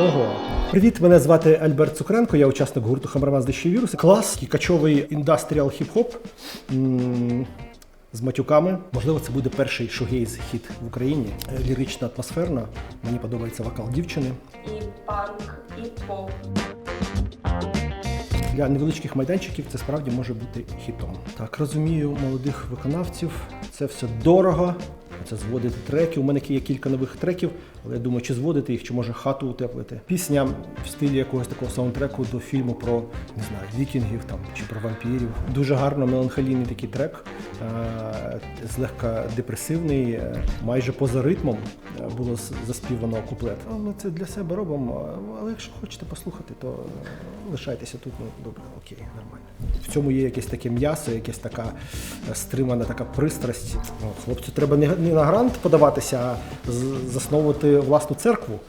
Ого. Привіт, мене звати Альберт Цукренко, я учасник гурту Хамерман з дещі віруси. Клас, такий качовий індастріал хіп-хоп з матюками. Можливо, це буде перший шугейз хіт в Україні. Е, Лірично атмосферно. Мені подобається вокал дівчини. і панк, і поп. Для невеличких майданчиків це справді може бути хітом. Так, розумію молодих виконавців. Це все дорого. Це зводити треки. У мене є кілька нових треків, але я думаю, чи зводити їх, чи може хату утеплити. Пісня в стилі якогось такого саундтреку до фільму про не знаю, вікінгів там чи про вампірів. Дуже гарно меланхолійний такий трек, е, злегка депресивний, е, майже поза ритмом е, було заспівано куплет. Ми це для себе робимо, але якщо хочете послухати, то лишайтеся тут. Ну добре, окей, нормально. В цьому є якесь таке м'ясо, якась така е, стримана така пристрасть. Хлопцю, треба не, на грант подаватися, а засновувати власну церкву.